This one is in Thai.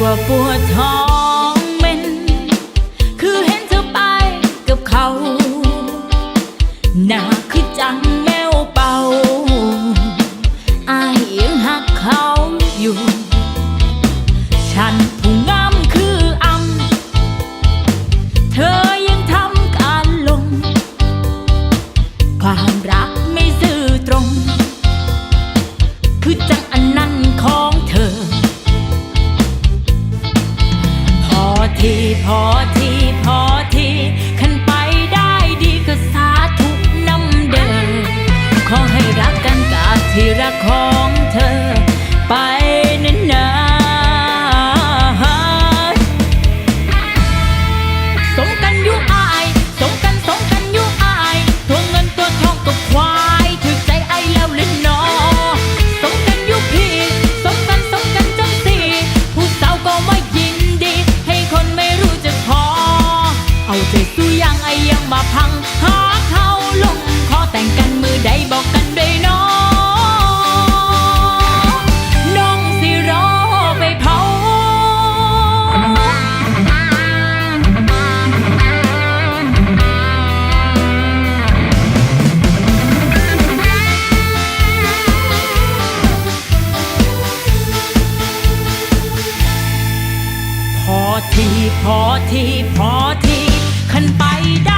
กว่าปวดท้องเม็น คือเห็นเธอไปกับเขาหนาคือจังแมวเป่าอายยังหักเขาอยู่ ฉัน ทีพอที่พอ ทีพอทีพอทีขันไปได้